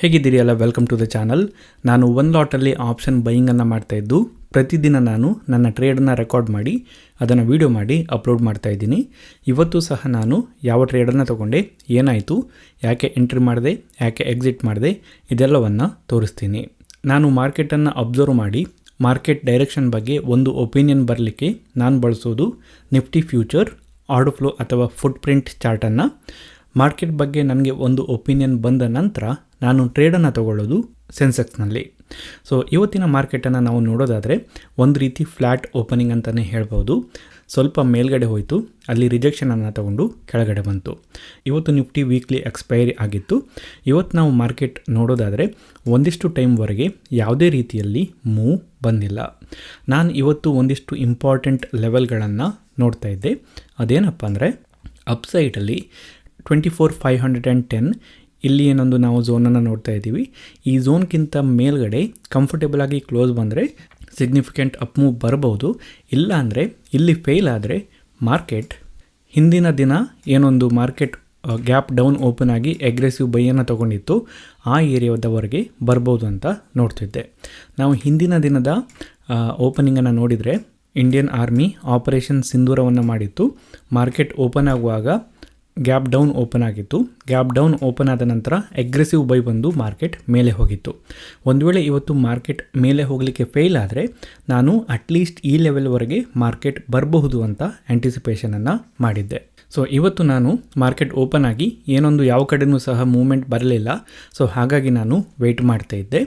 ಹೇಗಿದ್ದೀರಿ ಅಲ್ಲ welcome to the channel ನಾನು ಒಂದು ಲಾಟಲ್ಲಿ ಆಪ್ಷನ್ ಬೈಯಿಂಗನ್ನು ಮಾಡ್ತಾಯಿದ್ದು ಪ್ರತಿದಿನ ನಾನು ನನ್ನ ಟ್ರೇಡನ್ನು ರೆಕಾರ್ಡ್ ಮಾಡಿ, ಅದನ್ನು ವೀಡಿಯೋ ಮಾಡಿ ಅಪ್ಲೋಡ್ ಮಾಡ್ತಾ ಇದ್ದೀನಿ. ಇವತ್ತು ಸಹ ನಾನು ಯಾವ ಟ್ರೇಡನ್ನು ತೊಗೊಂಡೆ, ಏನಾಯಿತು, ಯಾಕೆ ಎಂಟ್ರಿ ಮಾಡಿದೆ, ಯಾಕೆ ಎಕ್ಸಿಟ್ ಮಾಡಿದೆ, ಇದೆಲ್ಲವನ್ನು ತೋರಿಸ್ತೀನಿ. ನಾನು ಮಾರ್ಕೆಟನ್ನು ಅಬ್ಸರ್ವ್ ಮಾಡಿ ಮಾರ್ಕೆಟ್ ಡೈರೆಕ್ಷನ್ ಬಗ್ಗೆ ಒಂದು ಒಪಿನಿಯನ್ ಬರಲಿಕ್ಕೆ ನಾನು ಬಳಸೋದು ನಿಫ್ಟಿ ಫ್ಯೂಚರ್ ಆರ್ಡ್ ಫ್ಲೋ ಅಥವಾ ಫುಟ್ ಪ್ರಿಂಟ್ ಚಾರ್ಟನ್ನು ಮಾರ್ಕೆಟ್ ಬಗ್ಗೆ ನನಗೆ ಒಂದು ಒಪಿನಿಯನ್ ಬಂದ ನಂತರ ನಾನು ಟ್ರೇಡನ್ನು ತಗೊಳ್ಳೋದು ಸೆನ್ಸೆಕ್ಸ್ನಲ್ಲಿ ಸೊ ಇವತ್ತಿನ ಮಾರ್ಕೆಟನ್ನು ನಾವು ನೋಡೋದಾದರೆ, ಒಂದು ರೀತಿ ಫ್ಲ್ಯಾಟ್ ಓಪನಿಂಗ್ ಅಂತಲೇ ಹೇಳ್ಬೋದು. ಸ್ವಲ್ಪ ಮೇಲ್ಗಡೆ ಹೋಯಿತು, ಅಲ್ಲಿ ರಿಜೆಕ್ಷನನ್ನು ತಗೊಂಡು ಕೆಳಗಡೆ ಬಂತು. ಇವತ್ತು ನಿಫ್ಟಿ ವೀಕ್ಲಿ ಎಕ್ಸ್ಪೈರಿ ಆಗಿತ್ತು. ಇವತ್ತು ನಾವು ಮಾರ್ಕೆಟ್ ನೋಡೋದಾದರೆ, ಒಂದಿಷ್ಟು ಟೈಮ್ವರೆಗೆ ಯಾವುದೇ ರೀತಿಯಲ್ಲಿ ಮೂವ್ ಬಂದಿಲ್ಲ. ನಾನು ಇವತ್ತು ಒಂದಿಷ್ಟು ಇಂಪಾರ್ಟೆಂಟ್ ಲೆವೆಲ್ಗಳನ್ನು ನೋಡ್ತಾ ಇದ್ದೆ. ಅದೇನಪ್ಪ ಅಂದರೆ ಅಪ್ಸೈಟಲ್ಲಿ twenty four five hundred and ten ಇಲ್ಲಿ ಏನೊಂದು ನಾವು ಝೋನನ್ನು ನೋಡ್ತಾ ಇದ್ದೀವಿ. ಈ ಝೋನ್ಗಿಂತ ಮೇಲ್ಗಡೆ ಕಂಫರ್ಟೇಬಲ್ ಆಗಿ ಕ್ಲೋಸ್ ಬಂದರೆ ಸಿಗ್ನಿಫಿಕೆಂಟ್ ಅಪ್ ಮೂವ್ ಬರಬಹುದು ಇಲ್ಲ ಅಂದರೆ ಇಲ್ಲಿ ಫೇಲ್ ಆದರೆ ಮಾರ್ಕೆಟ್ ಹಿಂದಿನ ದಿನ ಏನೊಂದು ಮಾರ್ಕೆಟ್ ಗ್ಯಾಪ್ ಡೌನ್ ಓಪನ್ ಆಗಿ ಅಗ್ರೆಸಿವ್ ಬೈಯನ್ನು ತೊಗೊಂಡಿತ್ತು. ಆ ಏರಿಯಾದವರೆಗೆ ಬರ್ಬೋದು ಅಂತ ನೋಡ್ತಿದ್ದೆ. ನಾವು ಹಿಂದಿನ ದಿನದ ಓಪನಿಂಗನ್ನು ನೋಡಿದರೆ ಇಂಡಿಯನ್ ಆರ್ಮಿ ಆಪರೇಷನ್ ಸಿಂಧೂರವನ್ನು ಮಾಡಿತ್ತು. ಮಾರ್ಕೆಟ್ ಓಪನ್ ಆಗುವಾಗ ಗ್ಯಾಪ್ ಡೌನ್ ಓಪನ್ ಆಗಿತ್ತು. ಗ್ಯಾಪ್ ಡೌನ್ ಓಪನ್ ಆದ ನಂತರ ಅಗ್ರೆಸಿವ್ ಬೈ ಬಂದು ಮಾರ್ಕೆಟ್ ಮೇಲೆ ಹೋಗಿತ್ತು. ಒಂದು ವೇಳೆ ಇವತ್ತು ಮಾರ್ಕೆಟ್ ಮೇಲೆ ಹೋಗಲಿಕ್ಕೆ ಫೇಲ್ ಆದರೆ ನಾನು ಅಟ್ಲೀಸ್ಟ್ ಈ ಲೆವೆಲ್ವರೆಗೆ ಮಾರ್ಕೆಟ್ ಬರಬಹುದು ಅಂತ ಆ್ಯಂಟಿಸಿಪೇಷನನ್ನು ಮಾಡಿದ್ದೆ. ಸೊ ಇವತ್ತು ನಾನು ಮಾರ್ಕೆಟ್ ಓಪನ್ ಆಗಿ ಏನೊಂದು ಯಾವ ಕಡೆಯೂ ಸಹ ಮೂವ್ಮೆಂಟ್ ಬರಲಿಲ್ಲ. ಸೊ ಹಾಗಾಗಿ ನಾನು ವೆಯ್ಟ್ ಮಾಡ್ತಾ ಇದ್ದೆ.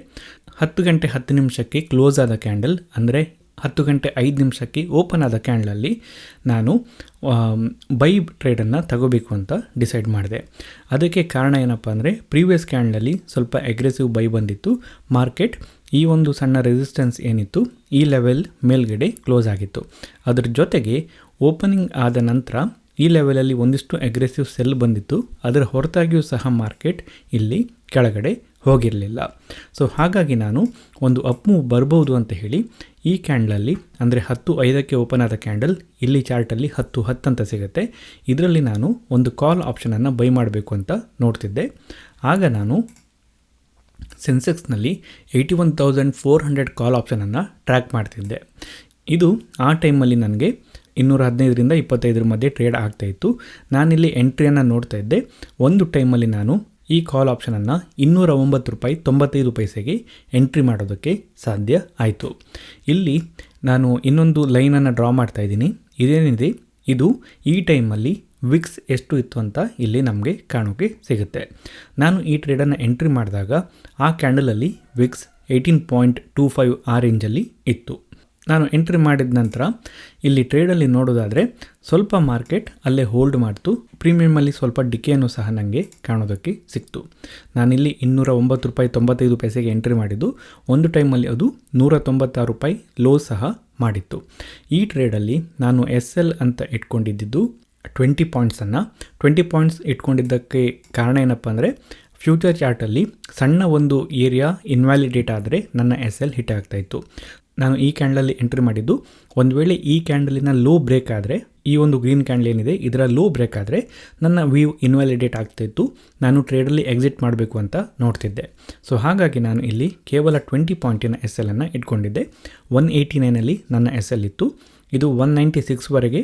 ಹತ್ತು ಗಂಟೆ ಹತ್ತು ನಿಮಿಷಕ್ಕೆ ಕ್ಲೋಸ್ ಆದ ಕ್ಯಾಂಡಲ್ ಅಂದರೆ ಹತ್ತು ಗಂಟೆ ಐದು ನಿಮಿಷಕ್ಕೆ ಓಪನ್ ಆದ ಕ್ಯಾಂಡ್ಲಲ್ಲಿ ನಾನು ಬೈ ಟ್ರೇಡನ್ನು ತಗೋಬೇಕು ಅಂತ ಡಿಸೈಡ್ ಮಾಡಿದೆ. ಅದಕ್ಕೆ ಕಾರಣ ಏನಪ್ಪ ಅಂದರೆ, ಪ್ರೀವಿಯಸ್ ಕ್ಯಾಂಡ್ಲಲ್ಲಿ ಸ್ವಲ್ಪ ಅಗ್ರೆಸಿವ್ ಬೈ ಬಂದಿತ್ತು. ಮಾರ್ಕೆಟ್ ಈ ಒಂದು ಸಣ್ಣ ರೆಸಿಸ್ಟೆನ್ಸ್ ಏನಿತ್ತು, ಈ ಲೆವೆಲ್ ಮೇಲ್ಗಡೆ ಕ್ಲೋಸ್ ಆಗಿತ್ತು. ಅದರ ಜೊತೆಗೆ ಓಪನಿಂಗ್ ಆದ ನಂತರ ಈ ಲೆವೆಲಲ್ಲಿ ಒಂದಿಷ್ಟು ಅಗ್ರೆಸಿವ್ ಸೆಲ್ ಬಂದಿತ್ತು. ಅದರ ಹೊರತಾಗಿಯೂ ಸಹ ಮಾರ್ಕೆಟ್ ಇಲ್ಲಿ ಕೆಳಗಡೆ ಹೋಗಿರಲಿಲ್ಲ. ಸೊ ಹಾಗಾಗಿ ನಾನು ಒಂದು ಅಪ್ ಮೂವ್ ಬರ್ಬೋದು ಅಂತ ಹೇಳಿ ಈ ಕ್ಯಾಂಡಲಲ್ಲಿ, ಅಂದರೆ ಹತ್ತು ಐದಕ್ಕೆ ಓಪನ್ ಆದ ಕ್ಯಾಂಡಲ್ ಇಲ್ಲಿ ಚಾರ್ಟಲ್ಲಿ ಹತ್ತು ಹತ್ತು ಅಂತ ಸಿಗುತ್ತೆ. ಇದರಲ್ಲಿ ನಾನು ಒಂದು ಕಾಲ್ ಆಪ್ಷನನ್ನು ಬೈ ಮಾಡಬೇಕು ಅಂತ ನೋಡ್ತಿದ್ದೆ. ಆಗ ನಾನು ಸೆನ್ಸೆಕ್ಸ್ನಲ್ಲಿ eighty one thousand four hundred call ಆಪ್ಷನನ್ನು track ಮಾಡ್ತಿದ್ದೆ. ಇದು ಆ ಟೈಮಲ್ಲಿ ನನಗೆ ಇನ್ನೂರ ಹದಿನೈದರಿಂದ ಇಪ್ಪತ್ತೈದರ ಮಧ್ಯೆ ಟ್ರೇಡ್ ಆಗ್ತಾಯಿತ್ತು ನಾನಿಲ್ಲಿ ಎಂಟ್ರಿಯನ್ನು ನೋಡ್ತಾ ಇದ್ದೆ. ಒಂದು ಟೈಮಲ್ಲಿ ನಾನು ಈ ಕಾಲ್ ಆಪ್ಷನನ್ನು ಇನ್ನೂರ ಒಂಬತ್ತು ರೂಪಾಯಿ ತೊಂಬತ್ತೈದು ಪೈಸೆಗೆ ಎಂಟ್ರಿ ಮಾಡೋದಕ್ಕೆ ಸಾಧ್ಯ ಆಯಿತು. ಇಲ್ಲಿ ನಾನು ಇನ್ನೊಂದು ಲೈನನ್ನು ಡ್ರಾ ಮಾಡ್ತಾ ಇದ್ದೀನಿ. ಇದೇನಿದೆ? ಇದು ಈ ಟೈಮಲ್ಲಿ ವಿಕ್ಸ್ ಎಷ್ಟು ಇತ್ತು ಅಂತ ಇಲ್ಲಿ ನಮಗೆ ಕಾಣೋಕ್ಕೆ ಸಿಗುತ್ತೆ. ನಾನು ಈ ಟ್ರೇಡನ್ನು ಎಂಟ್ರಿ ಮಾಡಿದಾಗ ಆ ಕ್ಯಾಂಡಲಲ್ಲಿ VIX eighteen point two five ಆ ರೇಂಜಲ್ಲಿ ಇತ್ತು. ನಾನು ಎಂಟ್ರಿ ಮಾಡಿದ ನಂತರ ಇಲ್ಲಿ ಟ್ರೇಡಲ್ಲಿ ನೋಡೋದಾದರೆ ಸ್ವಲ್ಪ ಮಾರ್ಕೆಟ್ ಅಲ್ಲೇ ಹೋಲ್ಡ್ ಮಾಡ್ತು. ಪ್ರೀಮಿಯಮಲ್ಲಿ ಸ್ವಲ್ಪ ಡಿಕೆಯನ್ನು ಸಹ ನನಗೆ ಕಾಣೋದಕ್ಕೆ ಸಿಕ್ತು. ನಾನಿಲ್ಲಿ ಇನ್ನೂರ ಒಂಬತ್ತು ರೂಪಾಯಿ ತೊಂಬತ್ತೈದು ಪೈಸೆಗೆ ಎಂಟ್ರಿ ಮಾಡಿದ್ದು. ಒಂದು ಟೈಮಲ್ಲಿ ಅದು ನೂರ ತೊಂಬತ್ತಾರು ರೂಪಾಯಿ ಲೋ ಸಹ ಮಾಡಿತ್ತು. ಈ ಟ್ರೇಡಲ್ಲಿ ನಾನು ಎಸ್ ಎಲ್ ಅಂತ ಇಟ್ಕೊಂಡಿದ್ದು ಟ್ವೆಂಟಿ ಪಾಯಿಂಟ್ಸನ್ನು ಟ್ವೆಂಟಿ ಪಾಯಿಂಟ್ಸ್ ಇಟ್ಕೊಂಡಿದ್ದಕ್ಕೆ ಕಾರಣ ಏನಪ್ಪ ಅಂದರೆ ಫ್ಯೂಚರ್ ಚಾರ್ಟಲ್ಲಿ ಸಣ್ಣ ಒಂದು ಏರಿಯಾ ಇನ್ವ್ಯಾಲಿಡೇಟ್ ಆದರೆ ನನ್ನ ಎಸ್ ಎಲ್ ಹಿಟ್ ಆಗ್ತಾಯಿತ್ತು ನಾನು ಈ ಕ್ಯಾಂಡಲಲ್ಲಿ ಎಂಟ್ರಿ ಮಾಡಿದ್ದು, ಒಂದು ವೇಳೆ ಈ ಕ್ಯಾಂಡಲಿನ ಲೋ ಬ್ರೇಕ್ ಆದರೆ, ಈ ಒಂದು ಗ್ರೀನ್ ಕ್ಯಾಂಡಲ್ ಏನಿದೆ, ಇದರ ಲೋ ಬ್ರೇಕ್ ಆದರೆ ನನ್ನ ವ್ಯೂ ಇನ್ವ್ಯಾಲಿಡೇಟ್ ಆಗ್ತಾಯಿತ್ತು ನಾನು ಟ್ರೇಡಲ್ಲಿ ಎಕ್ಸಿಟ್ ಮಾಡಬೇಕು ಅಂತ ನೋಡ್ತಿದ್ದೆ. ಸೊ ಹಾಗಾಗಿ ನಾನು ಇಲ್ಲಿ ಕೇವಲ ಟ್ವೆಂಟಿ ಪಾಯಿಂಟಿನ ಎಸ್ ಎಲ್ ಅನ್ನು ಇಟ್ಕೊಂಡಿದ್ದೆ. ಒನ್ ಏಯ್ಟಿ ನೈನಲ್ಲಿ ನನ್ನ ಎಸ್ ಎಲ್ ಇತ್ತು. ಇದು ಒನ್ ನೈಂಟಿ ಸಿಕ್ಸ್ವರೆಗೆ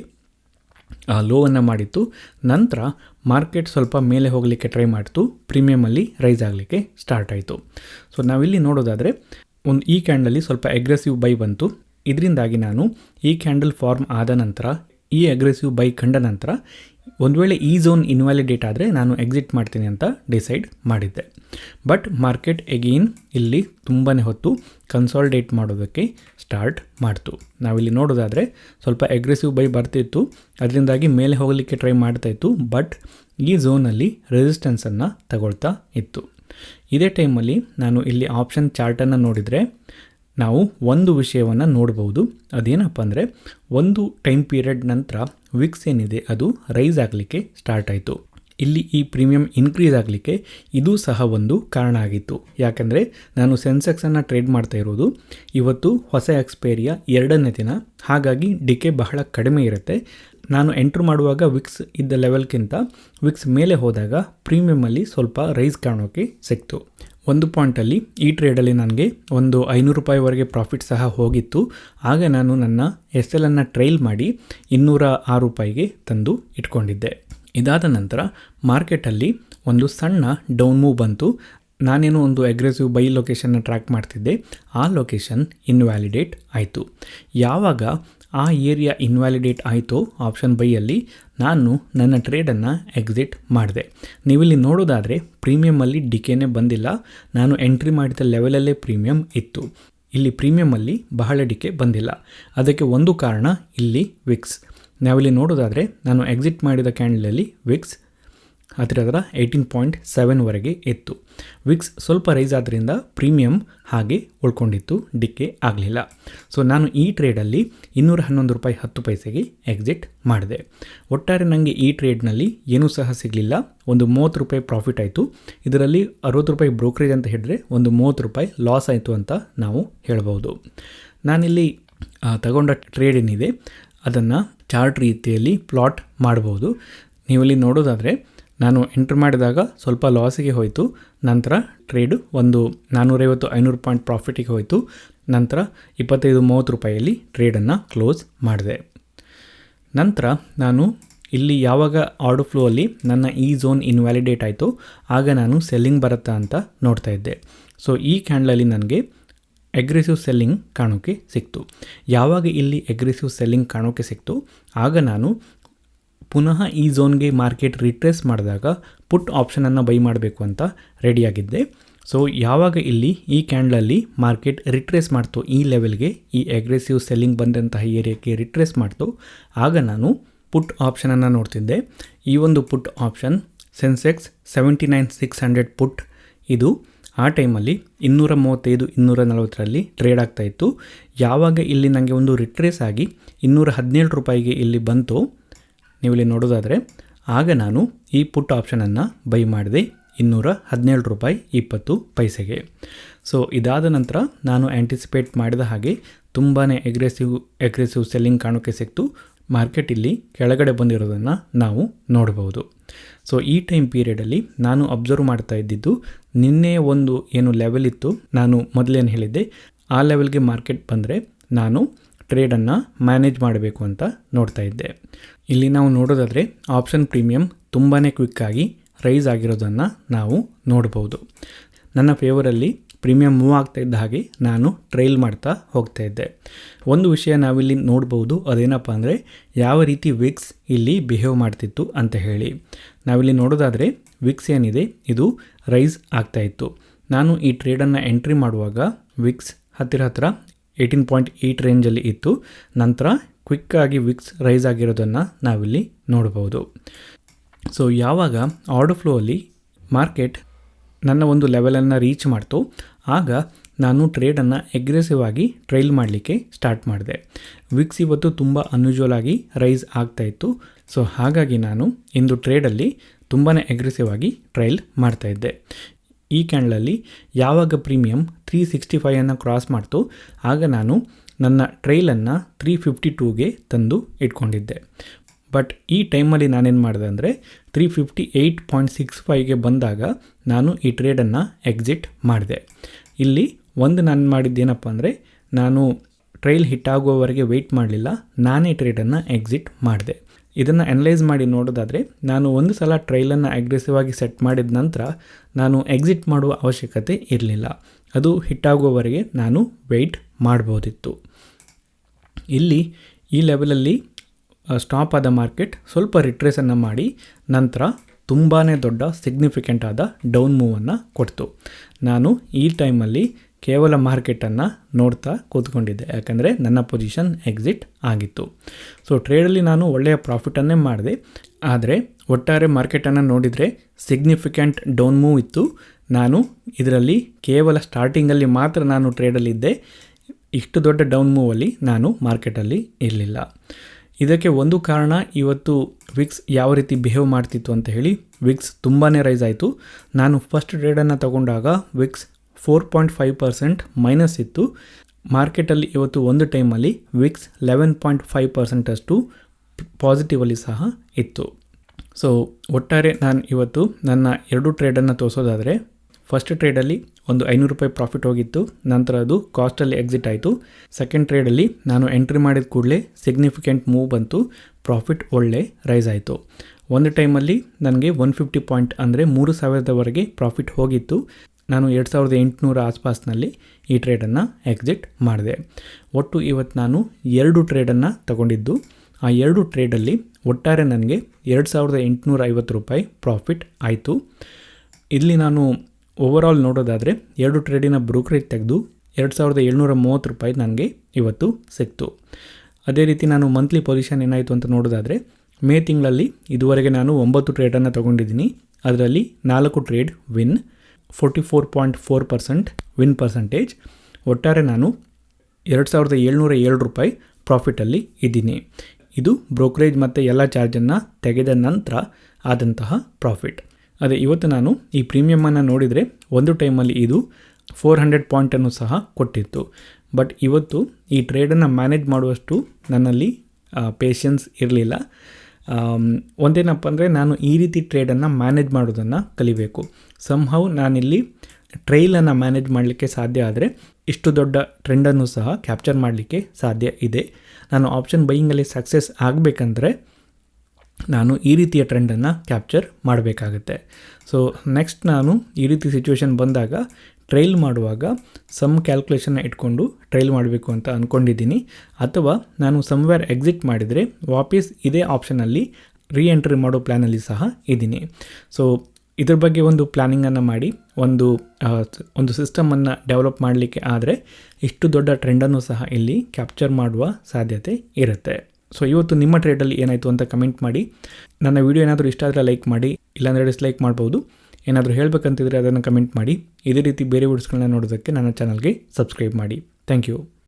ಲೋವನ್ನು ಮಾಡಿತ್ತು. ನಂತರ ಮಾರ್ಕೆಟ್ ಸ್ವಲ್ಪ ಮೇಲೆ ಹೋಗಲಿಕ್ಕೆ ಟ್ರೈ ಮಾಡ್ತು. ಪ್ರೀಮಿಯಮಲ್ಲಿ ರೈಸ್ ಆಗಲಿಕ್ಕೆ ಸ್ಟಾರ್ಟ್ ಆಯಿತು. ಸೊ ನಾವಿಲ್ಲಿ ನೋಡೋದಾದರೆ ಒಂದು ಈ ಕ್ಯಾಂಡಲ್ಲಿ ಸ್ವಲ್ಪ ಅಗ್ರೆಸಿವ್ ಬೈ ಬಂತು. ಇದರಿಂದಾಗಿ ನಾನು ಈ ಕ್ಯಾಂಡಲ್ ಫಾರ್ಮ್ ಆದ ನಂತರ, ಈ ಅಗ್ರೆಸಿವ್ ಬೈ ಕಂಡ ನಂತರ, ಒಂದು ವೇಳೆ ಈ ಝೋನ್ ಇನ್ವ್ಯಾಲಿಡೇಟ್ ಆದರೆ ನಾನು ಎಕ್ಸಿಟ್ ಮಾಡ್ತೀನಿ ಅಂತ ಡಿಸೈಡ್ ಮಾಡಿದ್ದೆ. ಬಟ್ ಮಾರ್ಕೆಟ್ ಎಗೇನ್ ಇಲ್ಲಿ ತುಂಬಾ ಹೊತ್ತು ಕನ್ಸಾಲ್ಡೇಟ್ ಮಾಡೋದಕ್ಕೆ ಸ್ಟಾರ್ಟ್ ಮಾಡ್ತು. ನಾವಿಲ್ಲಿ ನೋಡೋದಾದರೆ ಸ್ವಲ್ಪ ಅಗ್ರೆಸಿವ್ ಬೈ ಬರ್ತಿತ್ತು. ಅದರಿಂದಾಗಿ ಮೇಲೆ ಹೋಗಲಿಕ್ಕೆ ಟ್ರೈ ಮಾಡ್ತಾಯಿತ್ತು ಬಟ್ ಈ ಝೋನಲ್ಲಿ ರೆಸಿಸ್ಟೆನ್ಸನ್ನು ತಗೊಳ್ತಾ ಇತ್ತು. ಇದೇ ಟೈಮಲ್ಲಿ ನಾನು ಇಲ್ಲಿ ಆಪ್ಷನ್ ಚಾರ್ಟನ್ನು ನೋಡಿದರೆ ನಾವು ಒಂದು ವಿಷಯವನ್ನು ನೋಡಬಹುದು ಅದೇನಪ್ಪ ಅಂದರೆ ಒಂದು ಟೈಮ್ ಪೀರಿಯಡ್ ನಂತರ ವಿಕ್ಸ್ ಏನಿದೆ ಅದು ರೈಸ್ ಆಗಲಿಕ್ಕೆ ಸ್ಟಾರ್ಟ್ ಆಯಿತು. ಇಲ್ಲಿ ಈ ಪ್ರೀಮಿಯಂ ಇನ್ಕ್ರೀಸ್ ಆಗಲಿಕ್ಕೆ ಇದು ಸಹ ಒಂದು ಕಾರಣ ಆಗಿತ್ತು. ಯಾಕಂದರೆ ನಾನು ಸೆನ್ಸೆಕ್ಸನ್ನು ಟ್ರೇಡ್ ಮಾಡ್ತಾ ಇರೋದು. ಇವತ್ತು ಹೊಸ ಎಕ್ಸ್ಪೈರಿಯ ಎರಡನೇ ದಿನ. ಹಾಗಾಗಿ ಡಿಕೆ ಬಹಳ ಕಡಿಮೆ ಇರುತ್ತೆ. ನಾನು ಎಂಟ್ರ್ ಮಾಡುವಾಗ ವಿಕ್ಸ್ ಇದ್ದ ಲೆವೆಲ್ಗಿಂತ ವಿಕ್ಸ್ ಮೇಲೆ ಹೋದಾಗ ಪ್ರೀಮಿಯಮಲ್ಲಿ ಸ್ವಲ್ಪ ರೈಸ್ ಕಾಣೋಕ್ಕೆ ಸಿಕ್ತು. ಒಂದು ಪಾಯಿಂಟಲ್ಲಿ ಈ ಟ್ರೇಡಲ್ಲಿ ನನಗೆ ಒಂದು ಐನೂರು ರೂಪಾಯಿವರೆಗೆ ಪ್ರಾಫಿಟ್ ಸಹ ಹೋಗಿತ್ತು. ಆಗ ನಾನು ನನ್ನ ಎಸ್ ಅನ್ನು ಟ್ರೈಲ್ ಮಾಡಿ ಇನ್ನೂರ ಆರು ರೂಪಾಯಿಗೆ ತಂದು ಇಟ್ಕೊಂಡಿದ್ದೆ. ಇದಾದ ನಂತರ ಮಾರ್ಕೆಟಲ್ಲಿ ಒಂದು ಸಣ್ಣ ಡೌನ್ ಮೂವ್ ಬಂತು. ನಾನೇನು ಒಂದು ಅಗ್ರೆಸಿವ್ ಬೈ ಲೊಕೇಶನ್ನ ಟ್ರ್ಯಾಕ್ ಮಾಡ್ತಿದ್ದೆ. ಆ ಲೊಕೇಶನ್ ಇನ್ವ್ಯಾಲಿಡೇಟ್ ಆಯಿತು. ಯಾವಾಗ ಆ ಏರಿಯಾ ಇನ್ವ್ಯಾಲಿಡೇಟ್ ಆಯಿತೋ ಆಪ್ಷನ್ ಬೈಯಲ್ಲಿ ನಾನು ನನ್ನ ಟ್ರೇಡನ್ನು ಎಕ್ಸಿಟ್ ಮಾಡಿದೆ. ನೀವಿಲ್ಲಿ ನೋಡೋದಾದರೆ ಪ್ರೀಮಿಯಮಲ್ಲಿ ಡಿಕೆನೇ ಬಂದಿಲ್ಲ. ನಾನು ಎಂಟ್ರಿ ಮಾಡಿದ ಲೆವೆಲಲ್ಲೇ ಪ್ರೀಮಿಯಂ ಇತ್ತು. ಇಲ್ಲಿ ಪ್ರೀಮಿಯಮಲ್ಲಿ ಬಹಳ ಡಿಕೆ ಬಂದಿಲ್ಲ. ಅದಕ್ಕೆ ಒಂದು ಕಾರಣ ಇಲ್ಲಿ ವಿಕ್ಸ್ ನಾವಿಲ್ಲಿ ನೋಡೋದಾದರೆ ನಾನು ಎಕ್ಸಿಟ್ ಮಾಡಿದ ಕ್ಯಾಂಡಲಲ್ಲಿ ವಿಕ್ಸ್ ಹತ್ತಿರ ಅದರ ಏಯ್ಟೀನ್ ಪಾಯಿಂಟ್ ಸೆವೆನ್ವರೆಗೆ ಇತ್ತು. ವಿಕ್ಸ್ ಸ್ವಲ್ಪ ರೈಸ್ ಆದ್ದರಿಂದ ಪ್ರೀಮಿಯಂ ಹಾಗೆ ಉಳ್ಕೊಂಡಿತ್ತು ಡಿಕ್ಕೆ ಆಗಲಿಲ್ಲ. ಸೊ ನಾನು ಈ ಟ್ರೇಡಲ್ಲಿ ಇನ್ನೂರ ಹನ್ನೊಂದು ರೂಪಾಯಿ ಹತ್ತು ಪೈಸೆಗೆ ಎಕ್ಸಿಟ್ ಮಾಡಿದೆ. ಒಟ್ಟಾರೆ ನನಗೆ ಈ ಟ್ರೇಡ್ನಲ್ಲಿ ಏನೂ ಸಹ ಸಿಗಲಿಲ್ಲ. ಒಂದು ಮೂವತ್ತು ರೂಪಾಯಿ ಪ್ರಾಫಿಟ್ ಆಯಿತು. ಇದರಲ್ಲಿ ಅರುವತ್ತು ರೂಪಾಯಿ ಬ್ರೋಕರೇಜ್ ಅಂತ ಹೇಳಿದ್ರೆ ಒಂದು ಮೂವತ್ತು ರೂಪಾಯಿ ಲಾಸ್ ಆಯಿತು ಅಂತ ನಾವು ಹೇಳ್ಬೋದು. ನಾನಿಲ್ಲಿ ತಗೊಂಡ ಟ್ರೇಡ್ ಏನಿದೆ, ಅದನ್ನು ಚಾರ್ಟ್ ರೀತಿಯಲ್ಲಿ ಪ್ಲಾಟ್ ಮಾಡ್ಬೋದು. ನೀವಲ್ಲಿ ನೋಡೋದಾದರೆ ನಾನು ಎಂಟ್ರ್ ಮಾಡಿದಾಗ ಸ್ವಲ್ಪ ಲಾಸಿಗೆ ಹೋಯಿತು. ನಂತರ ಟ್ರೇಡು ಒಂದು ನಾನ್ನೂರೈವತ್ತು ಐನೂರು ಪಾಯಿಂಟ್ ಪ್ರಾಫಿಟಿಗೆ ಹೋಯಿತು. ನಂತರ ಇಪ್ಪತ್ತೈದು, ಮೂವತ್ತು ರೂಪಾಯಿಯಲ್ಲಿ ಟ್ರೇಡನ್ನು ಕ್ಲೋಸ್ ಮಾಡಿದೆ. ನಂತರ ನಾನು ಇಲ್ಲಿ ಯಾವಾಗ ಆರ್ಡರ್ ಫ್ಲೋ ಅಲ್ಲಿ ನನ್ನ ಈ ಝೋನ್ ಇನ್ವ್ಯಾಲಿಡೇಟ್ ಆಯಿತು, ಆಗ ನಾನು ಸೆಲ್ಲಿಂಗ್ ಬರುತ್ತಾ ಅಂತ ನೋಡ್ತಾ ಇದ್ದೆ. ಸೊ ಈ ಕ್ಯಾಂಡ್ಲಲ್ಲಿ ನನಗೆ ಅಗ್ರೆಸಿವ್ ಸೆಲ್ಲಿಂಗ್ ಕಾಣೋಕ್ಕೆ ಸಿಕ್ತು. ಯಾವಾಗ ಇಲ್ಲಿ ಅಗ್ರೆಸಿವ್ ಸೆಲ್ಲಿಂಗ್ ಕಾಣೋಕ್ಕೆ ಸಿಕ್ತು, ಆಗ ನಾನು ಪುನಃ ಈ ಝೋನ್ಗೆ ಮಾರ್ಕೆಟ್ ರಿಟ್ರೇಸ್ ಮಾಡಿದಾಗ ಪುಟ್ ಆಪ್ಷನನ್ನು ಬೈ ಮಾಡಬೇಕು ಅಂತ ರೆಡಿಯಾಗಿದ್ದೆ ಸೊ ಯಾವಾಗ ಇಲ್ಲಿ ಈ ಕ್ಯಾಂಡ್ಲಲ್ಲಿ ಮಾರ್ಕೆಟ್ ರಿಟ್ರೇಸ್ ಮಾಡ್ತು, ಈ ಲೆವೆಲ್ಗೆ ಈ ಅಗ್ರೆಸಿವ್ ಸೆಲ್ಲಿಂಗ್ ಬಂದಂತಹ ಏರಿಯಾಕ್ಕೆ ರಿಟ್ರೇಸ್ ಮಾಡ್ತು, ಆಗ ನಾನು ಪುಟ್ ಆಪ್ಷನನ್ನು ನೋಡ್ತಿದ್ದೆ. ಈ ಒಂದು put option Sensex seventy nine six hundred put. ಇದು ಆ ಟೈಮಲ್ಲಿ ಇನ್ನೂರ ಮೂವತ್ತೈದು ಇನ್ನೂರ ನಲವತ್ತರಲ್ಲಿ ಟ್ರೇಡ್ ಆಗ್ತಾ ಇತ್ತು. ಯಾವಾಗ ಇಲ್ಲಿ ನನಗೆ ಒಂದು ರಿಟ್ರೇಸ್ ಆಗಿ ಇನ್ನೂರ ಹದಿನೇಳು ರೂಪಾಯಿಗೆ ಇಲ್ಲಿ ಬಂತು ನೀವು ಇಲ್ಲಿ ನೋಡೋದಾದರೆ, ಆಗ ನಾನು ಈ ಪುಟ್ ಆಪ್ಷನನ್ನು ಬೈ ಮಾಡಿದೆ ಇನ್ನೂರ ಹದಿನೇಳು ರೂಪಾಯಿ ಇಪ್ಪತ್ತು ಪೈಸೆಗೆ. ಸೊ ಇದಾದ ನಂತರ ನಾನು ಆ್ಯಂಟಿಸಿಪೇಟ್ ಮಾಡಿದ ಹಾಗೆ ತುಂಬಾ ಎಗ್ರೆಸಿವ್ ಎಗ್ರೆಸಿವ್ ಸೆಲ್ಲಿಂಗ್ ಕಾಣೋಕ್ಕೆ ಸಿಕ್ತು. ಮಾರ್ಕೆಟ್ ಇಲ್ಲಿ ಕೆಳಗಡೆ ಬಂದಿರೋದನ್ನು ನಾವು ನೋಡಬಹುದು ಸೊ ಈ ಟೈಮ್ ಪೀರಿಯಡಲ್ಲಿ ನಾನು ಅಬ್ಸರ್ವ್ ಮಾಡ್ತಾ ಇದ್ದಿದ್ದು, ನಿನ್ನೆ ಒಂದು ಏನು ಲೆವೆಲ್ ಇತ್ತು, ನಾನು ಮೊದಲೇನು ಹೇಳಿದ್ದೆ, ಆ ಲೆವೆಲ್ಗೆ ಮಾರ್ಕೆಟ್ ಬಂದರೆ ನಾನು ಟ್ರೇಡನ್ನು ಮ್ಯಾನೇಜ್ ಮಾಡಬೇಕು ಅಂತ ನೋಡ್ತಾ ಇದ್ದೆ. ಇಲ್ಲಿ ನಾವು ನೋಡೋದಾದರೆ ಆಪ್ಷನ್ ಪ್ರೀಮಿಯಂ ತುಂಬಾ ಕ್ವಿಕ್ಕಾಗಿ ರೈಸ್ ಆಗಿರೋದನ್ನು ನಾವು ನೋಡ್ಬೋದು. ನನ್ನ ಫೇವರಲ್ಲಿ ಪ್ರೀಮಿಯಂ ಮೂವ್ ಆಗ್ತಾ ಇದ್ದ ಹಾಗೆ ನಾನು ಟ್ರೈಲ್ ಮಾಡ್ತಾ ಹೋಗ್ತಾ ಇದ್ದೆ. ಒಂದು ವಿಷಯ ನಾವಿಲ್ಲಿ ನೋಡ್ಬೋದು, ಅದೇನಪ್ಪ ಅಂದರೆ ಯಾವ ರೀತಿ ವಿಕ್ಸ್ ಇಲ್ಲಿ ಬಿಹೇವ್ ಮಾಡ್ತಿತ್ತು ಅಂತ ಹೇಳಿ. ನಾವಿಲ್ಲಿ ನೋಡೋದಾದರೆ ವಿಕ್ಸ್ ಏನಿದೆ, ಇದು ರೈಸ್ ಆಗ್ತಾ ಇತ್ತು. ನಾನು ಈ ಟ್ರೇಡನ್ನು ಎಂಟ್ರಿ ಮಾಡುವಾಗ ವಿಕ್ಸ್ ಹತ್ತಿರ ಹತ್ತಿರ ಏಯ್ಟೀನ್ ಪಾಯಿಂಟ್ ಏಯ್ಟ್ ರೇಂಜಲ್ಲಿ ಇತ್ತು. ನಂತರ ಕ್ವಿಕ್ಕಾಗಿ ವಿಕ್ಸ್ ರೈಸ್ ಆಗಿರೋದನ್ನು ನಾವಿಲ್ಲಿ ನೋಡಬಹುದು ಸೊ ಯಾವಾಗ ಆರ್ಡರ್ ಫ್ಲೋ ಅಲ್ಲಿ ಮಾರ್ಕೆಟ್ ನನ್ನ ಒಂದು ಲೆವೆಲನ್ನು ರೀಚ್ ಮಾಡ್ತು, ಆಗ ನಾನು ಟ್ರೇಡನ್ನು ಎಗ್ರೆಸಿವ್ ಆಗಿ ಟ್ರೈಲ್ ಮಾಡಲಿಕ್ಕೆ ಸ್ಟಾರ್ಟ್ ಮಾಡಿದೆ. ವಿಕ್ಸ್ ಇವತ್ತು ತುಂಬ ಅನ್ಯೂಜುವಲ್ ಆಗಿ ರೈಸ್ ಆಗ್ತಾ ಇತ್ತು. ಸೊ ಹಾಗಾಗಿ ನಾನು ಇಂದು ಟ್ರೇಡಲ್ಲಿ ತುಂಬಾ ಎಗ್ರೆಸಿವ್ ಆಗಿ ಟ್ರೈಲ್ ಮಾಡ್ತಾ ಇದ್ದೆ. ಈ ಕ್ಯಾಂಡಲಲ್ಲಿ ಯಾವಾಗ ಪ್ರೀಮಿಯಂ ತ್ರೀ ಸಿಕ್ಸ್ಟಿ ಫೈವನ್ನು ಕ್ರಾಸ್ ಮಾಡ್ತು, ಆಗ ನಾನು ನನ್ನ ಟ್ರೈಲನ್ನು ತ್ರೀ ಫಿಫ್ಟಿ ಟೂಗೆ ತಂದು ಇಟ್ಕೊಂಡಿದ್ದೆ. ಬಟ್ ಈ ಟೈಮಲ್ಲಿ ನಾನೇನು ಮಾಡಿದೆ ಅಂದರೆ three fifty eight point six ಫೈವ್ಗೆ ಬಂದಾಗ ನಾನು ಈ ಟ್ರೇಡನ್ನು ಎಕ್ಸಿಟ್ ಮಾಡಿದೆ. ಇಲ್ಲಿ ಒಂದು ನಾನು ಮಾಡಿದ್ದೇನಪ್ಪ ಅಂದರೆ ನಾನು ಟ್ರೈಲ್ ಹಿಟ್ ಆಗುವವರೆಗೆ ವೆಯ್ಟ್ ಮಾಡಲಿಲ್ಲ, ನಾನೇ ಟ್ರೇಡನ್ನು ಎಕ್ಸಿಟ್ ಮಾಡಿದೆ. ಇದನ್ನು ಅನಲೈಸ್ ಮಾಡಿ ನೋಡೋದಾದರೆ ನಾನು ಒಂದು ಸಲ ಟ್ರೈಲನ್ನು ಅಗ್ರೆಸಿವ್ ಆಗಿ ಸೆಟ್ ಮಾಡಿದ ನಂತರ ನಾನು ಎಕ್ಸಿಟ್ ಮಾಡುವ ಅವಶ್ಯಕತೆ ಇರಲಿಲ್ಲ. ಅದು ಹಿಟ್ ಆಗುವವರೆಗೆ ನಾನು ವೆಯ್ಟ್ ಮಾಡ್ಬೋದಿತ್ತು. ಇಲ್ಲಿ ಈ ಲೆವೆಲಲ್ಲಿ ಸ್ಟಾಪ್ ಆದ ಮಾರ್ಕೆಟ್ ಸ್ವಲ್ಪ ರಿಟ್ರೇಸನ್ನು ಮಾಡಿ, ನಂತರ ತುಂಬಾ ದೊಡ್ಡ ಸಿಗ್ನಿಫಿಕೆಂಟ್ ಆದ ಡೌನ್ ಮೂವನ್ನು ಕೊಡ್ತು. ನಾನು ಈ ಟೈಮಲ್ಲಿ ಕೇವಲ ಮಾರ್ಕೆಟನ್ನು ನೋಡ್ತಾ ಕೂತ್ಕೊಂಡಿದ್ದೆ, ಯಾಕಂದರೆ ನನ್ನ ಪೊಸಿಷನ್ ಎಕ್ಸಿಟ್ ಆಗಿತ್ತು. ಸೊ ಟ್ರೇಡಲ್ಲಿ ನಾನು ಒಳ್ಳೆಯ ಪ್ರಾಫಿಟನ್ನೇ ಮಾಡಿದೆ, ಆದರೆ ಒಟ್ಟಾರೆ ಮಾರ್ಕೆಟನ್ನು ನೋಡಿದರೆ ಸಿಗ್ನಿಫಿಕೆಂಟ್ ಡೌನ್ ಮೂವ್ ಇತ್ತು. ನಾನು ಇದರಲ್ಲಿ ಕೇವಲ ಸ್ಟಾರ್ಟಿಂಗಲ್ಲಿ ಮಾತ್ರ ನಾನು ಟ್ರೇಡಲ್ಲಿದ್ದೆ ಇಷ್ಟು ದೊಡ್ಡ ಡೌನ್ ಮೂವಲ್ಲಿ ನಾನು ಮಾರ್ಕೆಟಲ್ಲಿ ಇರಲಿಲ್ಲ. ಇದಕ್ಕೆ ಒಂದು ಕಾರಣ ಇವತ್ತು ವಿಕ್ಸ್ ಯಾವ ರೀತಿ ಬಿಹೇವ್ ಮಾಡ್ತಿತ್ತು ಅಂತ ಹೇಳಿ ವಿಕ್ಸ್ ತುಂಬಾ ರೈಸ್ ಆಯಿತು. ನಾನು ಫಸ್ಟ್ ಟ್ರೇಡನ್ನು ತಗೊಂಡಾಗ VIX four point five percent minus ಇತ್ತು. ಮಾರ್ಕೆಟಲ್ಲಿ ಇವತ್ತು ಒಂದು ಟೈಮಲ್ಲಿ ವಿಕ್ಸ್ ಲೆವೆನ್ ಪಾಯಿಂಟ್ ಫೈವ್ ಪರ್ಸೆಂಟಷ್ಟು ಪಾಸಿಟಿವಲ್ಲಿ ಸಹ ಇತ್ತು. ಸೊ ಒಟ್ಟಾರೆ ನಾನು ಇವತ್ತು ನನ್ನ ಎರಡು ಟ್ರೇಡನ್ನು ತೋರಿಸೋದಾದರೆ ಫಸ್ಟ್ ಟ್ರೇಡಲ್ಲಿ ಒಂದು ಐನೂರು ರೂಪಾಯಿ ಪ್ರಾಫಿಟ್ ಹೋಗಿತ್ತು. ನಂತರ ಅದು ಕಾಸ್ಟಲ್ಲಿ ಎಕ್ಸಿಟ್ ಆಯಿತು. ಸೆಕೆಂಡ್ ಟ್ರೇಡಲ್ಲಿ ನಾನು ಎಂಟ್ರಿ ಮಾಡಿದ ಕೂಡಲೇ ಸಿಗ್ನಿಫಿಕೆಂಟ್ ಮೂವ್ ಬಂತು. ಪ್ರಾಫಿಟ್ ಒಳ್ಳೆ ರೈಸ್ ಆಯಿತು. ಒಂದು ಟೈಮಲ್ಲಿ ನನಗೆ ಒನ್ ಫಿಫ್ಟಿ ಪಾಯಿಂಟ್ ಅಂದರೆ ಮೂರು ಸಾವಿರದವರೆಗೆ ಪ್ರಾಫಿಟ್ ಹೋಗಿತ್ತು. ನಾನು ಎರಡು ಸಾವಿರದ ಎಂಟುನೂರ ಆಸ್ಪಾಸ್ನಲ್ಲಿ ಈ ಟ್ರೇಡನ್ನು ಎಕ್ಸಿಟ್ ಮಾಡಿದೆ. ಒಟ್ಟು ಇವತ್ತು ನಾನು ಎರಡು ಟ್ರೇಡನ್ನು ತಗೊಂಡಿದ್ದು. ಆ ಎರಡು ಟ್ರೇಡಲ್ಲಿ ಒಟ್ಟಾರೆ ನನಗೆ ಎರಡು ಸಾವಿರದ ಎಂಟುನೂರ ಐವತ್ತು ರೂಪಾಯಿ ಪ್ರಾಫಿಟ್ ಆಯಿತು. ಇಲ್ಲಿ ನಾನು ಓವರಾಲ್ ನೋಡೋದಾದರೆ ಎರಡು ಟ್ರೇಡಿನ ಬ್ರೋಕರೇಜ್ ತೆಗೆದು ಎರಡು ಸಾವಿರದ ಏಳ್ನೂರ ಮೂವತ್ತು ರೂಪಾಯಿ ನನಗೆ ಇವತ್ತು ಸಿಕ್ತು. ಅದೇ ರೀತಿ ನಾನು ಮಂತ್ಲಿ ಪೊಸಿಷನ್ ಏನಾಯಿತು ಅಂತ ನೋಡೋದಾದರೆ ಮೇ ತಿಂಗಳಲ್ಲಿ ಇದುವರೆಗೆ ನಾನು ಒಂಬತ್ತು ಟ್ರೇಡನ್ನು ತೊಗೊಂಡಿದ್ದೀನಿ. ಅದರಲ್ಲಿ ನಾಲ್ಕು trade win forty four point four percent win percentage ಒಟ್ಟಾರೆ ನಾನು ಎರಡು ಸಾವಿರದ ಏಳ್ನೂರ ಏಳು ರೂಪಾಯಿ ಪ್ರಾಫಿಟಲ್ಲಿ ಇದ್ದೀನಿ. ಇದು ಬ್ರೋಕರೇಜ್ ಮತ್ತು ಎಲ್ಲ ಚಾರ್ಜನ್ನು ತೆಗೆದ ನಂತರ ಆದಂತಹ ಪ್ರಾಫಿಟ್ ಅದೇ ಇವತ್ತು ನಾನು ಈ ಪ್ರೀಮಿಯಮನ್ನು ನೋಡಿದರೆ ಒಂದು ಟೈಮಲ್ಲಿ ಇದು ಫೋರ್ ಹಂಡ್ರೆಡ್ ಪಾಯಿಂಟನ್ನು ಸಹ ಕೊಟ್ಟಿತ್ತು. ಬಟ್ ಇವತ್ತು ಈ ಟ್ರೇಡನ್ನು ಮ್ಯಾನೇಜ್ ಮಾಡುವಷ್ಟು ನನ್ನಲ್ಲಿ ಪೇಷನ್ಸ್ ಇರಲಿಲ್ಲ. ಒಂದೇನಪ್ಪ ಅಂದರೆ ನಾನು ಈ ರೀತಿ ಟ್ರೇಡನ್ನು ಮ್ಯಾನೇಜ್ ಮಾಡೋದನ್ನು ಕಲಿಬೇಕು. ಸಂಹೌ ನಾನಿಲ್ಲಿ ಟ್ರೈಲನ್ನು ಮ್ಯಾನೇಜ್ ಮಾಡಲಿಕ್ಕೆ ಸಾಧ್ಯ ಆದರೆ ಇಷ್ಟು ದೊಡ್ಡ ಟ್ರೆಂಡನ್ನು ಸಹ ಕ್ಯಾಪ್ಚರ್ ಮಾಡಲಿಕ್ಕೆ ಸಾಧ್ಯ ಇದೆ. ನಾನು ಆಪ್ಷನ್ ಬೈಯಿಂಗಲ್ಲಿ ಸಕ್ಸಸ್ ಆಗಬೇಕಂದ್ರೆ ನಾನು ಈ ರೀತಿಯ ಟ್ರೆಂಡನ್ನು ಕ್ಯಾಪ್ಚರ್ ಮಾಡಬೇಕಾಗತ್ತೆ. ಸೊ ನೆಕ್ಸ್ಟ್ ನಾನು ಈ ರೀತಿ ಸಿಚುವೇಶನ್ ಬಂದಾಗ ಟ್ರೈಲ್ ಮಾಡುವಾಗ ಸಮ್ ಕ್ಯಾಲ್ಕುಲೇಷನ್ನ ಇಟ್ಕೊಂಡು ಟ್ರೈಲ್ ಮಾಡಬೇಕು ಅಂತ ಅಂದ್ಕೊಂಡಿದ್ದೀನಿ ಅಥವಾ ನಾನು ಸಮ್ವೇರ್ ಎಕ್ಸಿಟ್ ಮಾಡಿದರೆ ವಾಪಸ್ ಇದೇ ಆಪ್ಷನಲ್ಲಿ ರೀ ಎಂಟ್ರಿ ಮಾಡೋ ಪ್ಲ್ಯಾನಲ್ಲಿ ಸಹ ಇದ್ದೀನಿ. ಸೊ ಇದ್ರ ಬಗ್ಗೆ ಒಂದು ಪ್ಲ್ಯಾನಿಂಗನ್ನು ಮಾಡಿ, ಒಂದು ಒಂದು ಸಿಸ್ಟಮನ್ನು ಡೆವಲಪ್ ಮಾಡಲಿಕ್ಕೆ ಆದರೆ ಇಷ್ಟು ದೊಡ್ಡ ಟ್ರೆಂಡನ್ನು ಸಹ ಇಲ್ಲಿ ಕ್ಯಾಪ್ಚರ್ ಮಾಡುವ ಸಾಧ್ಯತೆ ಇರುತ್ತೆ. ಸೊ ಇವತ್ತು ನಿಮ್ಮ ಟ್ರೇಡಲ್ಲಿ ಏನಾಯಿತು ಅಂತ ಕಮೆಂಟ್ ಮಾಡಿ. ನನ್ನ ವಿಡಿಯೋ ಏನಾದರೂ ಇಷ್ಟ ಆದರೆ ಲೈಕ್ ಮಾಡಿ, ಇಲ್ಲಾಂದರೆ ಡಿಸ್ಲೈಕ್ ಮಾಡ್ಬೋದು. ಏನಾದರೂ ಹೇಳಬೇಕಂತಿದ್ರೆ ಅದನ್ನು ಕಮೆಂಟ್ ಮಾಡಿ. ಇದೇ ರೀತಿ ಬೇರೆ ವಿಡಿಯೋಸ್ಗಳನ್ನ ನೋಡೋದಕ್ಕೆ ನನ್ನ ಚಾನಲ್ಗೆ ಸಬ್ಸ್ಕ್ರೈಬ್ ಮಾಡಿ. Thank you